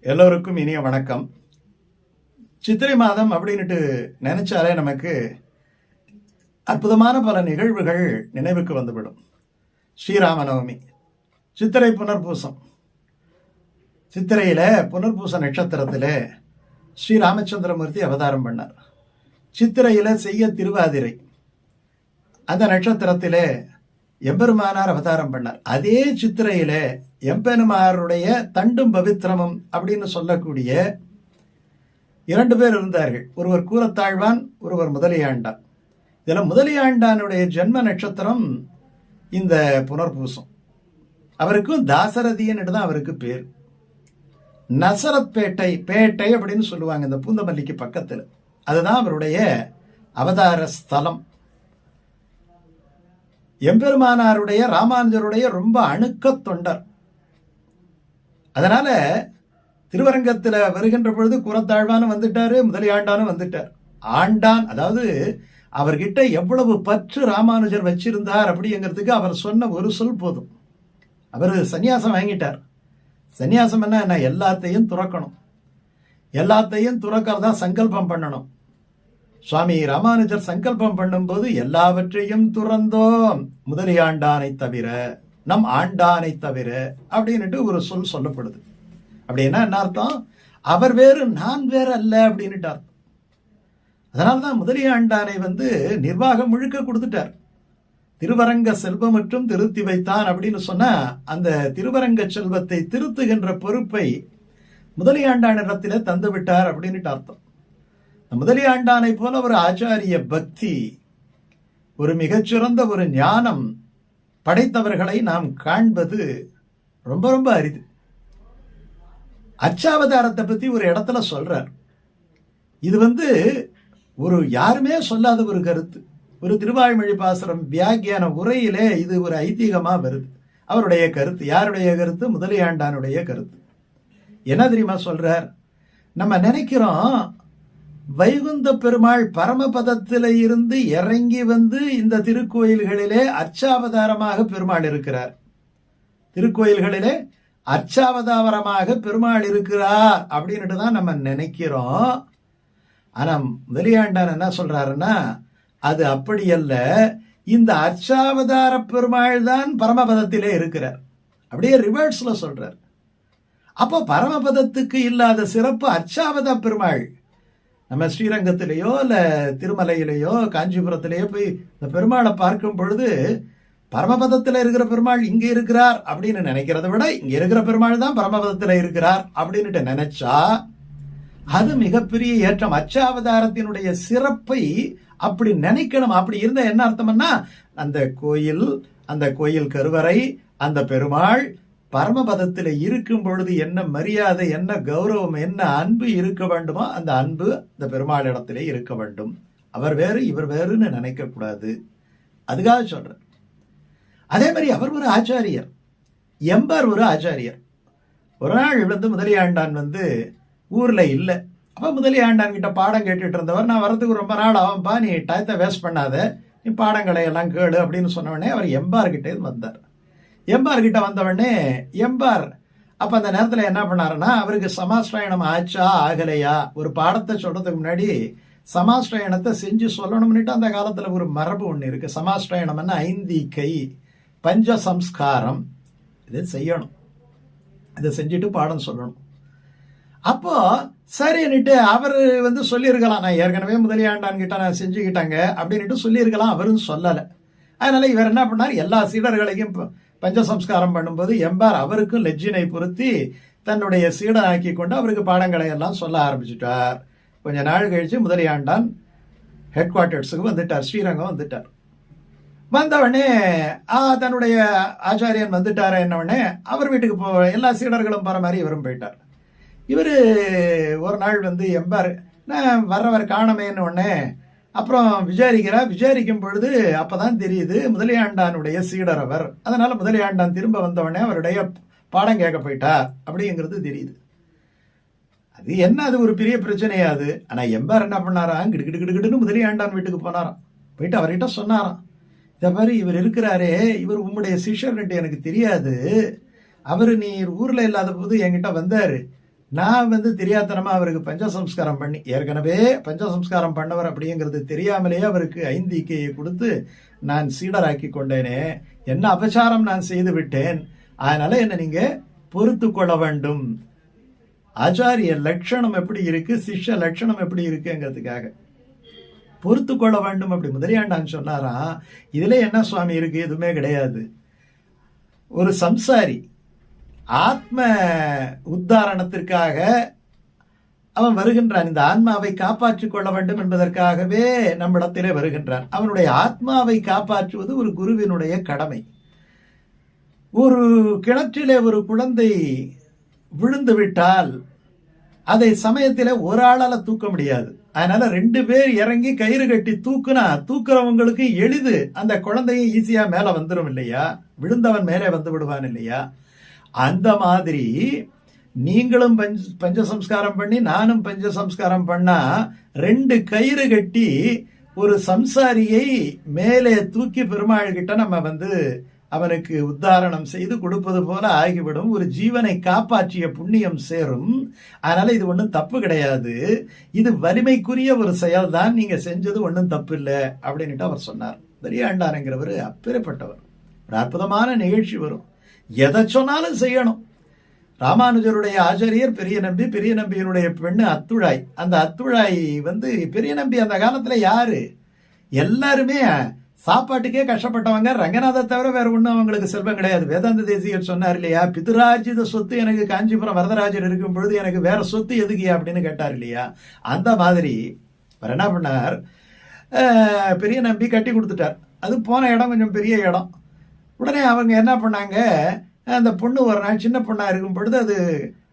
எல்லோருக்கும் இனிய வணக்கம். சித்திரை மாதம் அப்படின்ட்டு நினைச்சாலே நமக்கு அற்புதமான பல நிகழ்வுகள் நினைவுக்கு வந்துவிடும். ஸ்ரீராம நவமி சித்திரை புனர்பூசம். சித்திரையில் புனர்பூச நட்சத்திரத்திலே ஸ்ரீ ராமச்சந்திரமூர்த்தி அவதாரம் பண்ணார். சித்திரையில் செய்ய திருவாதிரை. அந்த நட்சத்திரத்திலே எம்பெருமானார் அவதாரம் பண்ணார். அதே சித்திரையிலே எம்பெருமாருடைய தண்டும் பவித்திரமும் அப்படின்னு சொல்லக்கூடிய இரண்டு பேர் இருந்தார்கள். ஒருவர் கூரத்தாழ்வான் ஒருவர் முதலியாண்டான். இதில் முதலியாண்டானுடைய ஜென்ம நட்சத்திரம் இந்த புனர்பூசம். அவருக்கும் தாசரதியன்னு தான் அவருக்கு பேர். நசரத் பேட்டை பேட்டை அப்படின்னு சொல்லுவாங்க இந்த பூந்தமல்லிக்கு பக்கத்தில். அதுதான் அவருடைய அவதார ஸ்தலம். எம்பெருமானாருடைய ராமானுஜருடைய ரொம்ப அணுக்க தொண்டர். அதனால திருவரங்கத்தில் வருகின்ற பொழுது குரத்தாழ்வானும் வந்துட்டாரு முதலியாண்டானும் வந்துட்டார். ஆண்டான் அதாவது அவர்கிட்ட எவ்வளவு பற்று ராமானுஜர் வச்சிருந்தார் அப்படிங்கிறதுக்கு அவர் சொன்ன ஒரு சொல் போதும். அவர் சன்னியாசம் வாங்கிட்டார். சன்னியாசம் என்ன? எல்லாத்தையும் துறக்கணும். எல்லாத்தையும் துறக்கிறதா சங்கல்பம் பண்ணணும். சுவாமி ராமானுஜர் சங்கல்பம் பண்ணும்போது எல்லாவற்றையும் துறந்தோம். முதலியாண்டானை தவிர நம் ஆண்டானை தவிர அப்படின்னுட்டு ஒரு சொல் சொல்லப்படுது. அப்படின்னா என்ன அர்த்தம்? அவர் வேறு நான் வேறு அல்ல அப்படின்னுட்டு அர்த்தம். அதனால தான் முதலியாண்டானை வந்து நிர்வாகம் முழுக்க கொடுத்துட்டார். திருவரங்க செல்வம் மற்றும் திருத்தி வைத்தான் அப்படின்னு சொன்னா அந்த திருவரங்க செல்வத்தை திருத்துகின்ற பொறுப்பை முதலியாண்டானிடத்திலே தந்து விட்டார் அப்படின்னுட்டு அர்த்தம். முதலியாண்டானை போல ஒரு ஆச்சாரிய பக்தி ஒரு மிகச்சிறந்த ஒரு ஞானம் படைத்தவர்களை நாம் காண்பது ரொம்ப ரொம்ப அரிது. அச்சாவதாரத்தை பற்றி ஒரு இடத்துல சொல்றார். இது வந்து ஒரு யாருமே சொல்லாத ஒரு கருத்து. ஒரு திருவாய்மொழி பாசுரம் வியாக்கியான உரையிலே இது ஒரு ஐதீகமாக வருது. அவருடைய கருத்து யாருடைய கருத்து? முதலியாண்டானுடைய கருத்து. என்ன தெரியுமா சொல்றார்? நம்ம நினைக்கிறோம் வைகுந்த பெருமாள் பரமபதத்தில இருந்து இறங்கி வந்து இந்த திருக்கோயில்களிலே அச்சாவதாரமாக பெருமாள் இருக்கிறார். திருக்கோயில்களிலே அச்சாவதாரமாக பெருமாள் இருக்கிறார் அப்படின்ட்டு தான் நம்ம நினைக்கிறோம். ஆனால் வெளியாண்டான் என்ன சொல்றாருன்னா அது அப்படி அல்ல. இந்த அச்சாவதார பெருமாள் தான் பரமபதத்திலே இருக்கிறார். அப்படியே ரிவர்ஸ்ல சொல்றார். அப்போ பரமபதத்துக்கு இல்லாத சிறப்பு அச்சாவதா பெருமாள் நம்ம ஸ்ரீரங்கத்திலேயோ இல்லை திருமலையிலேயோ காஞ்சிபுரத்திலேயோ போய் இந்த பெருமாளை பார்க்கும் பொழுது பரமபதத்தில் இருக்கிற பெருமாள் இங்கே இருக்கிறார் அப்படின்னு நினைக்கிறத விட இங்கே இருக்கிற பெருமாள் தான் பரமபதத்தில் இருக்கிறார் அப்படின்னுட்டு நினைச்சா அது மிகப்பெரிய ஏற்றம். அச்சாவதாரத்தினுடைய சிறப்பை அப்படி நினைக்கணும். அப்படி இருந்தால் என்ன அர்த்தம்னா அந்த கோயில் அந்த கோயில் கருவறை அந்த பெருமாள் பரமபதத்தில் இருக்கும் பொழுது என்ன மரியாதை என்ன கௌரவம் என்ன அன்பு இருக்க வேண்டுமோ அந்த அன்பு இந்த பெருமாளிடத்திலே இருக்க வேண்டும். அவர் வேறு இவர் வேறுன்னு நினைக்கக்கூடாது. அதுக்காக சொல்கிறேன் அதே மாதிரி அவர் ஒரு ஆச்சாரியர். எம்பர் ஒரு ஆச்சாரியர். ஒரு நாள் வந்து முதலியாண்டான் வந்து ஊரில் இல்லை. அப்போ முதலியாண்டான் கிட்ட பாடம் கேட்டுட்டு இருந்தவர் நான் வரதுக்கு ரொம்ப நாள் ஆகும்பா நீ டயத்தை வேஸ்ட் பண்ணாத. நீ பாடங்களை எல்லாம் கேளு அப்படின்னு சொன்ன உடனே அவர் எம்பார் கிட்டே வந்தார். எம்பார் கிட்ட வந்தவொடனே எம்பார். அப்ப அந்த நேரத்துல என்ன பண்ணாருன்னா அவருக்கு சமாஸ்ரயணம் ஆச்சா ஆகலையா? ஒரு பாடத்தை சொல்றதுக்கு முன்னாடி சமாஸ்ரயணத்தை செஞ்சு சொல்லணும்னுட்டு அந்த காலத்துல ஒரு மரபு ஒண்ணு இருக்கு. சமாஸ்ரயணம்னா ஐந்திக்கை பஞ்ச சம்ஸ்காரம். இதை செய்யணும். இதை செஞ்சுட்டு பாடம் சொல்லணும். அப்போ சரின்னுட்டு அவர் வந்து சொல்லியிருக்கலாம். நான் ஏற்கனவே முதலியாண்டான் கிட்ட நான் செஞ்சுக்கிட்டாங்க அப்படின்ட்டு சொல்லியிருக்கலாம். அவரும் சொல்லலை. அதனால இவர் என்ன பண்ணார்? எல்லா சீடர்களையும் பஞ்சசம்ஸ்காரம் பண்ணும்போது எம்பார் அவருக்கும் லெஜ்ஜினை பொருத்தி தன்னுடைய சீடனாக்கி கொண்டு அவருக்கு பாடங்களை எல்லாம் சொல்ல ஆரம்பிச்சுட்டார். கொஞ்ச நாள் கழிச்சு முதலியாண்டான் ஹெட் குவார்ட்டர்ஸுக்கு வந்துட்டார் ஸ்ரீரங்கம் வந்துட்டார். வந்தவொடனே ஆ தன்னுடைய ஆச்சாரியன் வந்துட்டார் என்னவொடனே அவர் வீட்டுக்கு போ எல்லா சீடர்களும் போகிற மாதிரி இவரும் போயிட்டார். இவர் ஒரு நாள் வந்து எம்பார் நான் வர்றவர் காணமேன்னு உடனே அப்புறம் விசாரிக்கிறா விசாரிக்கும் பொழுது அப்பதான் தெரியுது முதலியாண்டானுடைய சீடர் அவர். அதனால முதலியாண்டான் திரும்ப வந்தவொடனே அவருடைய பாடம் கேட்க போயிட்டார் அப்படிங்கிறது தெரியுது. அது என்ன அது ஒரு பெரிய பிரச்சனையா அது? ஆனா எம்பார் என்ன பண்ணாராம்? கிடு கிடு கிடுன்னு முதலியாண்டான் வீட்டுக்கு போனாராம். போயிட்டு அவர்கிட்ட சொன்னாராம். இதை மாதிரி இவர் இருக்கிறாரே இவர் உம்முடைய சிஷர்ன்ட்டு எனக்கு தெரியாது. அவர் நீ ஊரில் இல்லாத போது என்கிட்ட வந்தார். நான் வந்து தெரியாதனமா அவருக்கு பஞ்சசம்ஸ்காரம் பண்ணி ஏற்கனவே பஞ்சசம்ஸ்காரம் பண்ணவர் அப்படிங்கிறது தெரியாமலேயே அவருக்கு ஐந்திக்கையை கொடுத்து நான் சீடராக்கி கொண்டேனே. என்ன அபச்சாரம் நான் செய்து விட்டேன். அதனால என்ன நீங்க பொறுத்து கொள்ள வேண்டும். ஆச்சாரிய லட்சணம் எப்படி இருக்கு சிஷ்ய லட்சணம் எப்படி இருக்குங்கிறதுக்காக. பொறுத்து கொள்ள வேண்டும் அப்படி முதலியாண்டான் சொன்னாராம் இதுல என்ன சுவாமி இருக்கு? எதுவுமே கிடையாது. ஒரு சம்சாரி ஆத்ம உத்தாரணத்திற்காக அவன் வருகின்றான். இந்த ஆன்மாவை காப்பாற்றிக் கொள்ள வேண்டும் என்பதற்காகவே நம்மிடத்திலே வருகின்றான். அவனுடைய ஆத்மாவை காப்பாற்றுவது ஒரு குருவினுடைய கடமை. ஒரு கிணற்றிலே ஒரு குழந்தை விழுந்து விட்டால் அதை சமயத்தில் ஒரு ஆளால் தூக்க முடியாது. அதனால ரெண்டு பேர் இறங்கி கயிறு கட்டி தூக்குனா தூக்குறவங்களுக்கு எளிது. அந்த குழந்தையும் ஈஸியாக மேலே வந்துடும் இல்லையா? விழுந்தவன் மேலே வந்து விடுவான் இல்லையா? அந்த மாதிரி நீங்களும் பஞ்ச பஞ்சசம்ஸ்காரம் பண்ணி நானும் பஞ்சசம்ஸ்காரம் பண்ணா ரெண்டு கயிறு கட்டி ஒரு சம்சாரியை மேலே தூக்கி பெருமாள் கிட்ட நம்ம வந்து அவனுக்கு உத்தாரணம் செய்து கொடுப்பது போல ஆகிவிடும். ஒரு ஜீவனை காப்பாற்றிய புண்ணியம் சேரும். அதனால இது ஒன்றும் தப்பு கிடையாது. இது வலிமைக்குரிய ஒரு செயல்தான். நீங்க செஞ்சது ஒன்றும் தப்பு இல்லை அப்படின்ட்டு அவர் சொன்னார். பெரியாண்டாருங்கிறவர் அப்பேற்பட்டவர் ஒரு அற்புதமான நிகழ்ச்சி வரும். எதை சொன்னாலும் செய்யணும். ராமானுஜருடைய ஆச்சாரியர் பெரிய நம்பி பெரிய நம்பியினுடைய பெண்ணு அத்துழாய். அந்த அத்துழாய் வந்து பெரிய நம்பி அந்த காலத்தில் யாரு? எல்லாருமே சாப்பாட்டுக்கே கஷ்டப்பட்டவங்க. ரங்கநாதை தவிர வேற ஒன்றும் அவங்களுக்கு செல்வம் கிடையாது. வேதாந்த தேசியர் சொன்னார் இல்லையா பிதுராஜித சொத்து எனக்கு காஞ்சிபுரம் வரதராஜர் இருக்கும் பொழுது எனக்கு வேற சொத்து எதுக்கியா அப்படின்னு கேட்டார் இல்லையா. அந்த மாதிரி அவர் என்ன பண்ணார்? பெரிய நம்பி கட்டி கொடுத்துட்டார். அது போன இடம் கொஞ்சம் பெரிய இடம். உடனே அவங்க என்ன பண்ணாங்க? அந்த பொண்ணு ஒரு நாள் சின்ன பொண்ணாக இருக்கும் பொழுது அது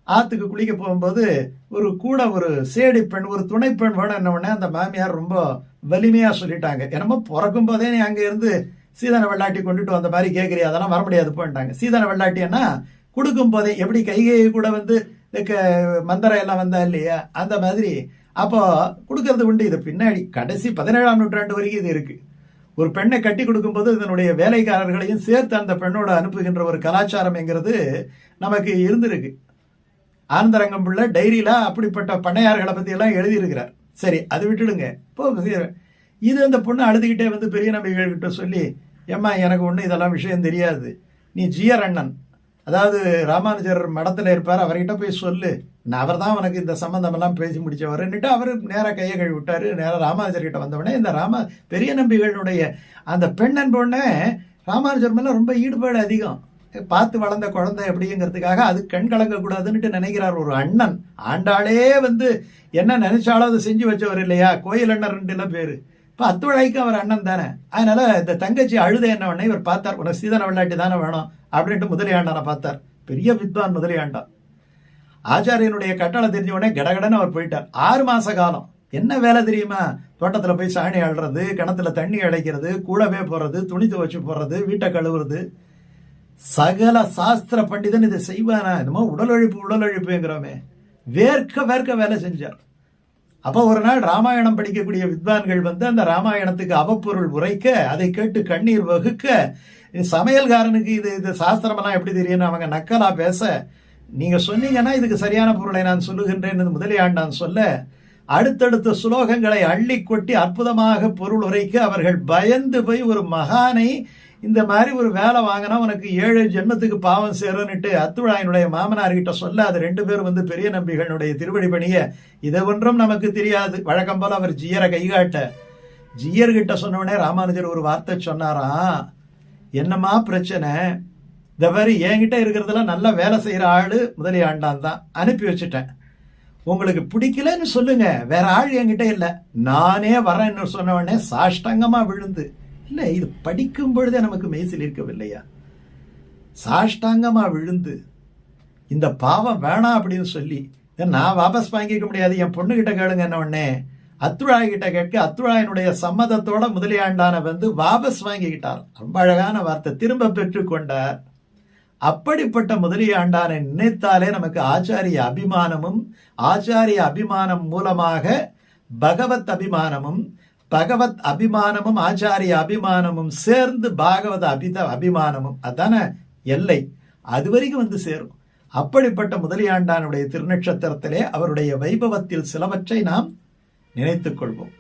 ஆற்றுக்கு குளிக்க போகும்போது ஒரு கூட ஒரு சேடி பெண் ஒரு துணை பெண் வேணும் என்ன உடனே அந்த மாமியார் ரொம்ப வலிமையாக சொல்லிட்டாங்க. என்னமோ பிறக்கும் போதே நீ அங்கே இருந்து சீதன வெள்ளாட்டி கொண்டுட்டு வந்த மாதிரி கேட்குறியா அதெல்லாம் வர முடியாது போயிட்டாங்க சீதன வெள்ளாட்டின்னா கொடுக்கும் போதே எப்படி கைகையை கூட வந்து க- மந்திரம் எல்லாம் வந்தா இல்லையா? அந்த மாதிரி. அப்போ கொடுக்கறது உண்டு. இது பின்னாடி கடைசி பதினேழாம் நூற்றாண்டு வரைக்கும் இது இருக்குது ஒரு பெண்ணை கட்டி கொடுக்கும்போது இதனுடைய வேலைக்காரர்களையும் சேர்த்து அந்த பெண்ணோட அனுப்புகின்ற ஒரு கலாச்சாரம் என்கிறது நமக்கு இருந்திருக்கு. ஆனந்தரங்கம் பிள்ளை டைரியில் அப்படிப்பட்ட பண்ணையார்களை பற்றியெல்லாம் எழுதியிருக்கிறார். சரி அது விட்டுடுங்க. இப்போ இது அந்த பொண்ணு அழுதுகிட்டே வந்து பெரிய நம்பிக்கைகள்கிட்ட கிட்ட சொல்லி ஏம்மா எனக்கு ஒன்றும் இதெல்லாம் விஷயம் தெரியாது. நீ ஜியர் அண்ணன். அதாவது ராமானுஜர் மடத்தில் இருப்பார். அவர்கிட்ட போய் சொல்லு. நான் அவர் தான் உனக்கு இந்த சம்மந்தமெல்லாம் பேசி முடிச்சவருன்னுட்டு அவர் நேராக கையை கழுவி விட்டார். நேராக ராமானுஜர்கிட்ட வந்தவொடனே இந்த ராம பெரிய நம்பிகளுடைய அந்த பெண்ணன் பொண்ணே ராமானுஜர் மேலே ரொம்ப ஈடுபாடு அதிகம். பார்த்து வளர்ந்த குழந்தை அப்படிங்கிறதுக்காக அது கண் கலங்கக்கூடாதுன்னுட்டு நினைக்கிறார் ஒரு அண்ணன். ஆண்டாளே வந்து என்ன நினைச்சாலும் அதை செஞ்சு வச்சவர் இல்லையா? கோயில் அண்ணன் பேர் பேரு. இப்போ அத்துழைக்கு அவர் அண்ணன் தானே. அதனால இந்த தங்கச்சி அழுத என்ன உடனே இவர் பார்த்தார் உனக்கு சீதன விளையாட்டு தானே வேணும்? அப்படின்ட்டு முதலியாண்டானை பார்த்தார். பெரிய வித்வான் முதலியாண்டான் ஆச்சாரியனுடைய கட்டளை தெரிஞ்ச உடனே கடகடன்னு அவர் போயிட்டார். ஆறு மாச காலம். என்ன வேலை தெரியுமா? தோட்டத்தில் போய் சாணி அழுறது கிணத்துல தண்ணி அடைக்கிறது கூடவே போடுறது துணி துவச்சு போடுறது வீட்டை கழுவுறது. சகல சாஸ்திர பண்டிதன் இதை செய்வானா? என்னமோ உடல் உழைப்பு உடல் உழைப்புங்கிறோமே வேர்க்க வேர்க்க வேலை செஞ்சார். அப்போ ஒரு நாள் ராமாயணம் படிக்கக்கூடிய வித்வான்கள் வந்து அந்த ராமாயணத்துக்கு அவப்பொருள் உரைக்க அதை கேட்டு கண்ணீர் வகுக்க இது சமையல்காரனுக்கு இது இது சாஸ்திரமெல்லாம் எப்படி தெரியும்னு அவங்க நக்கலா பேச நீங்கள் சொன்னீங்கன்னா இதுக்கு சரியான பொருளை நான் சொல்லுகின்றேன் என்று முதலியாண்டான் சொல்ல அடுத்தடுத்த சுலோகங்களை அள்ளி கொட்டி அற்புதமாக பொருள் உரைக்க அவர்கள் பயந்து போய் ஒரு மகானை இந்த மாதிரி ஒரு வேலை வாங்கினா உனக்கு ஏழு ஜென்மத்துக்கு பாவம் சேரும்னுட்டு அத்துழாயினுடைய மாமனார்கிட்ட சொல்ல அது ரெண்டு பேரும் வந்து பெரிய நம்பிகளுடைய திருவடி பணிய இதை ஒன்றும் நமக்கு தெரியாது. வழக்கம் போல அவர் ஜியரை கைகாட்ட ஜியர்கிட்ட சொன்ன ராமானுஜர் ஒரு வார்த்தை சொன்னாராம் என்னம்மா பிரச்சனை? இந்த மாதிரி என்கிட்ட இருக்கிறதெல்லாம் நல்லா வேலை செய்கிற ஆள் முதலியாண்டான் தான். அனுப்பி வச்சுட்டேன். உங்களுக்கு பிடிக்கலன்னு சொல்லுங்க. வேற ஆள் என்கிட்ட இல்லை. நானே வரேன்னு சொன்னவொடனே சாஷ்டாங்கமாக விழுந்து. இல்லை இது படிக்கும் பொழுதே நமக்கு மெய்சில் இருக்கவில்லையா? சாஷ்டாங்கமாக விழுந்து இந்த பாவம் வேணாம் அப்படின்னு சொல்லி நான் வாபஸ் வாங்கிக்க முடியாது? என் பொண்ணுகிட்ட கேளுங்க என்ன உடனே அத்துழாய்கிட்ட கேட்க அத்துழாயினுடைய சம்மதத்தோட முதலியாண்டான வந்து வாபஸ் வாங்கிக்கிட்டார். ரொம்ப அழகான வார்த்தை. திரும்ப பெற்றுக்கொண்டார். அப்படிப்பட்ட முதலியாண்டானை நினைத்தாலே நமக்கு ஆச்சாரிய அபிமானமும் ஆச்சாரிய அபிமானம் மூலமாக பகவத் அபிமானமும் பகவத் அபிமானமும் ஆச்சாரிய அபிமானமும் சேர்ந்து பாகவத அபித அபிமானமும் அதான எல்லை அது வரைக்கும் வந்து சேரும். அப்படிப்பட்ட முதலியாண்டானுடைய திருநட்சத்திரத்திலே அவருடைய வைபவத்தில் சிலவற்றை நாம் நினைத்துக் கொள்வோம்.